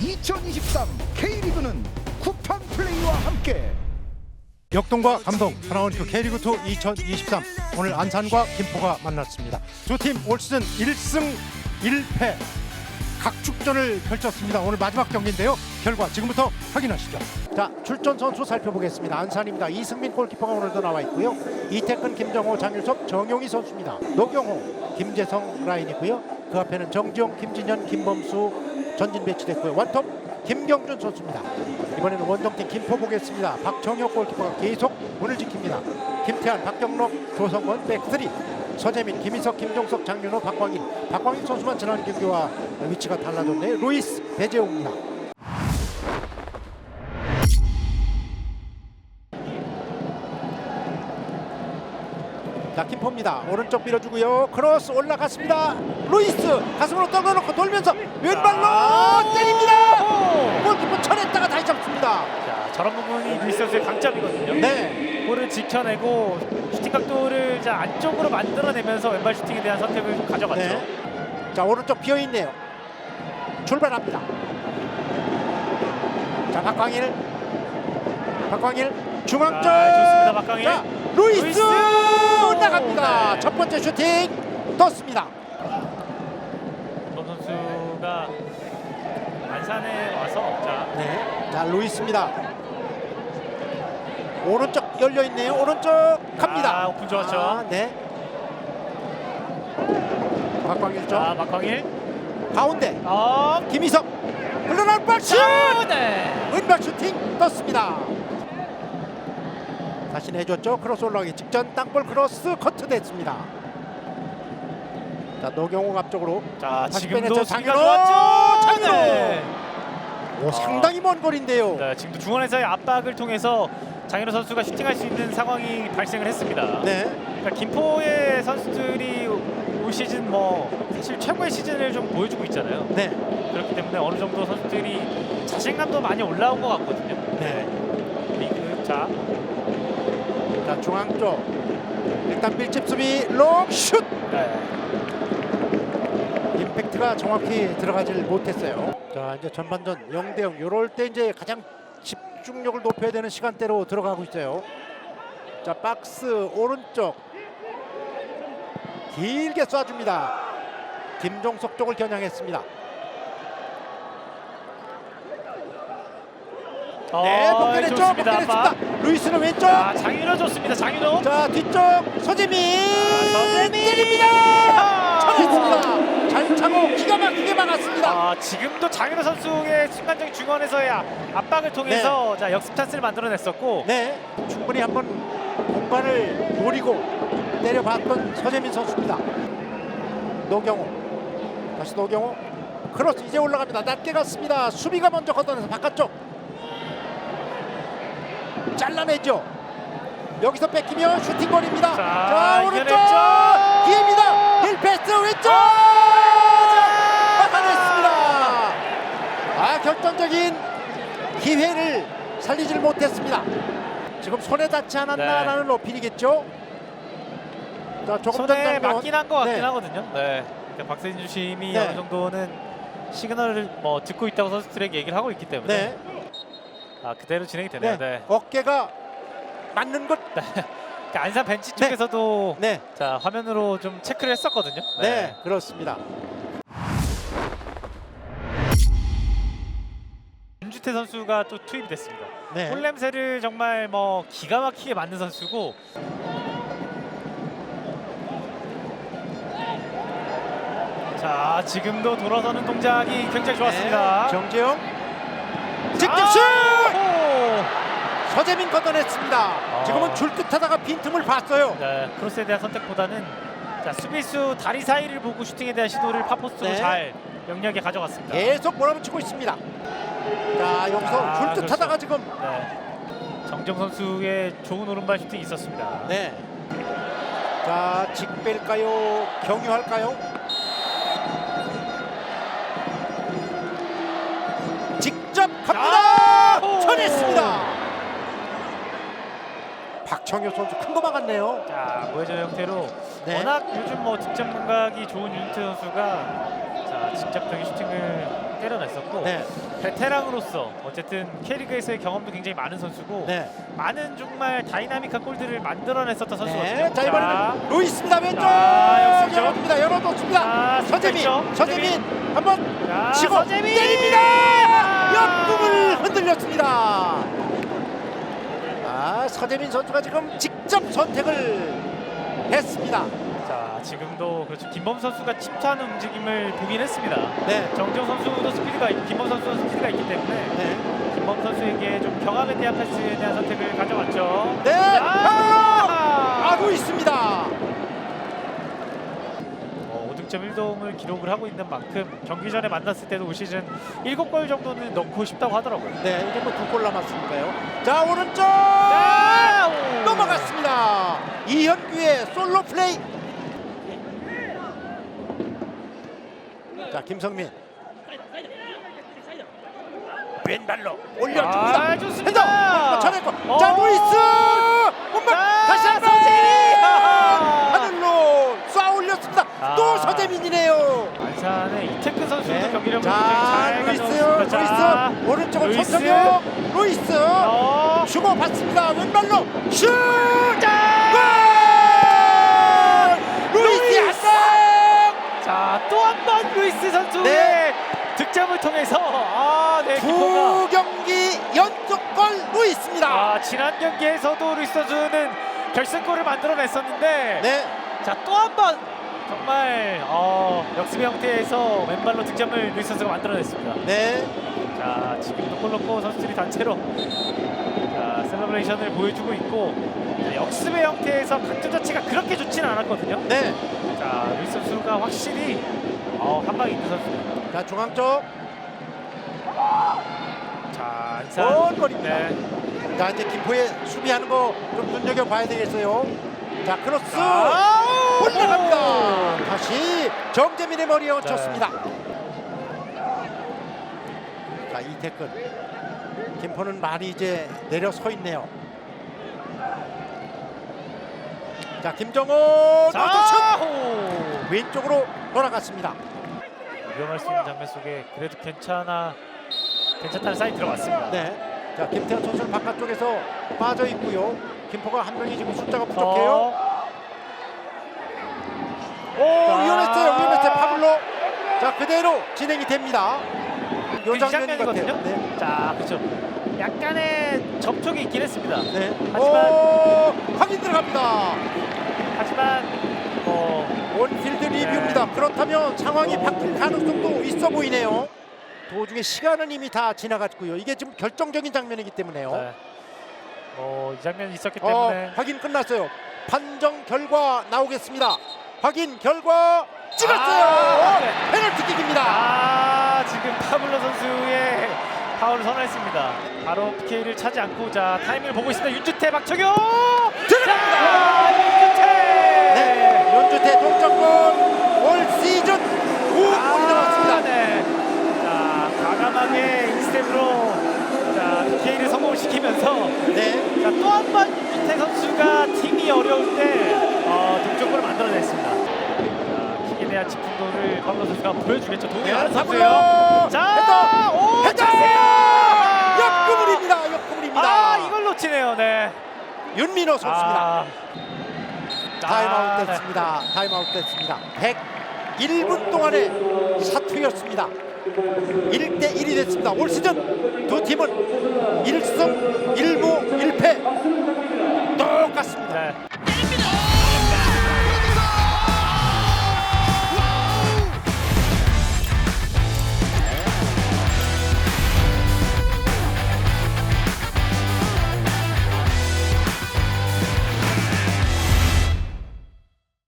2023 K리그는 쿠팡 플레이와 함께 역동과 감동 하나원큐 K리그2 2023 오늘 안산과 김포가 만났습니다. 두 팀 올 시즌 1승 1패 각축전을 펼쳤습니다. 오늘 마지막 경기인데요. 결과 지금부터 확인하시죠. 자 출전 선수 살펴보겠습니다. 안산입니다. 이승민 골키퍼가 오늘도 나와 있고요. 이태근, 김정호, 장유섭, 정용희 선수입니다. 노경호, 김재성 라인이고요. 그 앞에는 정지용, 김진현, 김범수 전진 배치됐고요. 원톱 김경준 선수입니다. 이번에는 원정팀 김포 보겠습니다. 박정혁 골키퍼가 계속 문을 지킵니다. 김태환, 박경록, 조성권 백스리 서재민, 김희석, 김종석, 장윤호, 박광일 박광일 선수만 지난 경기와 위치가 달라졌네요. 루이스 배재웅입니다. 자 김포입니다. 오른쪽 밀어주고요. 크로스 올라갔습니다. 루이스 가슴으로 떨궈놓고 돌면서 왼발로 때립니다. 골키퍼 쳐냈다가 다시 잡습니다. 자, 저런 부분이 루이스 선수의 강점이거든요. 네. 볼을 지켜내고 슈팅 각도를 자 안쪽으로 만들어내면서 왼발 슈팅에 대한 선택을 좀 가져갔죠. 네. 자 오른쪽 비어 있네요. 출발합니다. 자 박광일, 박광일 중앙쪽. 자, 좋습니다, 박광일. 자 루이스, 루이스! 올라갑니다. 네. 첫 번째 슈팅 떴습니다. 전 선수가 안산에 와서 자 네. 자 루이스입니다. 오른쪽 열려 있네요. 오른쪽 갑니다. 아, 오픈 좋았죠. 아, 네. 박광일 쪽 자, 박광일. 가운데 어, 김희석 흘러나올 박슛 슛! 네. 왼발 슈팅 떴습니다. 다시 내줬죠. 크로스 올라가기 직전 땅볼 크로스 커트 됐습니다. 자 노경호 앞쪽으로 자, 지금도 장윤호! 좋았죠. 장윤호! 네. 오, 상당히 먼 거리인데요. 네, 지금도 중원에서의 압박을 통해서 장현우 선수가 슈팅할 수 있는 상황이 발생을 했습니다. 네. 그러니까 김포의 선수들이 올 시즌 뭐 사실 최고의 시즌을 좀 보여주고 있잖아요. 네. 그렇기 때문에 어느 정도 선수들이 자신감도 많이 올라온 것 같거든요. 네. 리그 자, 자 중앙 쪽 일단 밀집 수비 롱슛 네. 임팩트가 정확히 들어가질 못했어요. 자 이제 전반전 0대 0 이럴 때 이제 가장 집중력을 높여야 되는 시간대로 들어가고 있어요. 자 박스 오른쪽 길게 쏴줍니다. 김종석 쪽을 겨냥했습니다. 네, 어, 복근했죠. 좋습니다. 복근했습니다. 루이스는 왼쪽. 자, 장윤호 좋습니다. 장윤호. 자 뒤쪽 서재민 서재민! 때립니다. 쳐냈습니다. 잘 차고 기가 막히게 막았습니다. 아, 지금도 장윤호 선수의 순간적인 중원에서의 아- 압박을 통해서 자 역습 찬스를 만들어냈었고 네, 충분히 한번 공간을 노리고 때려봤던 서재민 선수입니다. 노경호 다시 노경호 크로스 이제 올라갑니다. 낮게 갔습니다. 수비가 먼저 걷어내서 바깥쪽 잘라내죠. 여기서 뺏기면 슈팅골입니다. 자, 오른쪽 이겨냈죠. 기회입니다. 1패스 왼쪽 막아냈습니다. 아 결정적인 기회를 살리질 못했습니다. 지금 손에 닿지 않았나라는 어필이겠죠. 자 조금 전 손에 장면. 맞긴 한 것 같긴 네. 하거든요. 네. 그러니까 박세진 주심이 네. 어느 정도는 시그널을 뭐 듣고 있다고 선수들에게 얘기를 하고 있기 때문에 네, 아 그대로 진행이 네. 되네요. 네. 어깨가 맞는 것. 그러니까 안산 벤치 쪽에서도 네, 자 화면으로 좀 체크를 했었거든요. 네, 그렇습니다. 윤주태 선수가 또 투입이 됐습니다. 네, 볼 냄새를 정말 뭐 기가 막히게 맞는 선수고 자 지금도 돌아서는 동작이 굉장히 좋았습니다. 네, 정재영 직접 아! 슛! 서재민 걷어냈습니다. 지금은 줄끝하다가 빈틈을 봤어요. 네, 크로스에 대한 선택보다는 자 수비수 다리 사이를 보고 슈팅에 대한 시도를 파포스로 네. 잘 영리하게 가져갔습니다. 계속 몰아붙이고 있습니다. 자 여기서 아, 줄끝하다가 그렇죠. 지금 네. 정정 선수의 좋은 오른발 슈팅이 있었습니다. 네. 자 직뺄까요? 경유할까요? 박청효 선수 큰 거 막았네요. 자 무회전 형태로 네. 워낙 요즘 뭐 득점 감각이 좋은 윤태 선수가 자 직접적인 슈팅을 때려냈었고 네. 베테랑으로서 어쨌든 K리그에서의 경험도 굉장히 많은 선수고 네. 많은 정말 다이나믹한 골들을 만들어냈었던 선수거든요. 네. 자 이번에는 루이스입니다 왼쪽 자, 역습이죠. 열어줍니다 열어놓습니다 자, 서재민. 서재민 한번 자, 치고 서재민! 때립니다 아! 옆꿈을 흔들렸습니다 아 서재민 선수가 지금 직접 선택을 했습니다 자 지금도 그렇죠. 김범 선수가 침투하는 움직임을 보긴 했습니다. 네. 정재호 선수도 스피드가 있- 김범 선수도 스피드가 있기 때문에 네. 김범 선수에게 좀 경험에 대한 패스에 대한 선택을 가져왔죠. 네. 아! 아고 있습니다. 어, 5득점 1도움을 기록을 하고 있는 만큼 경기 전에 만났을 때도 올 시즌 7골 정도는 넣고 싶다고 하더라고요. 네, 이제 뭐두골 남았으니까요. 자, 오른쪽 자, 오! 넘어갔습니다. 이현규의 솔로 플레이. 자, 김성민. 왼발로 올려줍니다. 아, 좋습니다. 핸더 전했고. 어. 자, 루이스. 몸만 자, 다시 한번 서재민! 하늘로 쏴 올렸습니다. 아. 또 서재민이네요. 안산의 이태근 선수도 네. 자, 굉장히 잘 루이스, 가져왔습니다. 자, 루이스, 루이스. 천성용, 루이스, 어, 주고 받습니다. 왼발로 슛! 자, 골! 루이스 한방! 자, 또 한 번 루이스 선수의 네. 득점을 통해서 아, 네, 기포가 두 경기 연속 골 루이스입니다. 아, 지난 경기에서도 루이스 선수는 결승골을 만들어냈었는데 네, 자, 또 한 번 정말 어, 역습의 형태에서 왼발로 득점을 루이스 선수가 만들어냈습니다. 네, 자, 지금도 콜로코 선수들이 단체로 자, 셀러브레이션을 보여주고 있고 자, 역습의 형태에서 각점 자체가 그렇게 좋지는 않았거든요. 네. 자, 루이스 선수가 확실히 어, 한 방에 있는 선수입니다. 자 중앙 쪽. 자. 원 골입니다. 네. 자 이제 김포의 수비하는 거 좀 눈여겨 봐야 되겠어요. 자 크로스 아, 올라갑니다. 다시 정재민의 머리에 얹혔습니다. 자 이태근 김포는 많이 이제 내려서 있네요. 자 김정호 자! 왼쪽으로 돌아갔습니다. 위험할 수 있는 장면 속에 그래도 괜찮아 괜찮다는 사인 들어왔습니다. 네. 자 김태현 선수는 바깥쪽에서 빠져 있고요. 김포가 한 명이 지금 숫자가 부족해요. 어, 오 자. 위험했어요. 위험했어요. 파블로. 자 그대로 진행이 됩니다. 요이 장면인 장면이거든요. 같아요. 네. 자, 그렇죠. 약간의 접촉이 있긴 했습니다. 네. 하지만- 오 확인 들어갑니다. 하지만 어, 원필드 네. 리뷰입니다. 그렇다면 상황이 바뀔 가능성도 있어 보이네요. 도중에 시간은 이미 다 지나갔고요. 이게 지금 결정적인 장면이기 때문에요. 네. 어, 이 장면이 있었기 어, 때문에 확인 끝났어요. 판정 결과 나오겠습니다. 확인 결과 찍었어요. 아, 네. 페널티킥입니다. 아, 지금 파블로 선수의 파울을 선언했습니다. 바로 PK를 차지 않고 자 타이밍을 보고 있습니다. 윤주태 박철경 들어갑니다. 윤주태 네, 연주태 동점골 올 시즌 5골이 나왔습니다. 네. 자, 과감하게 인스텝으로 자, PK를 성공을 시키면서 네, 자, 또 한 번 윤태 선수가 팀이 어려울 때 어, 득점골을 만들어냈습니다. 대한 집중도를 박로 선수가 보여주겠죠. 동해 네, 사고요. 자, 오, 자세요. 옆구물입니다. 옆구물입니다. 아, 이걸 놓치네요. 네. 윤민호 선수입니다. 아. 타임아웃 아, 네. 됐습니다. 네. 타임아웃 됐습니다. 101분 동안의 샤투였습니다. 1대 1이 됐습니다. 올 시즌 두 팀은 1승 1무 1패 똑같습니다. 네.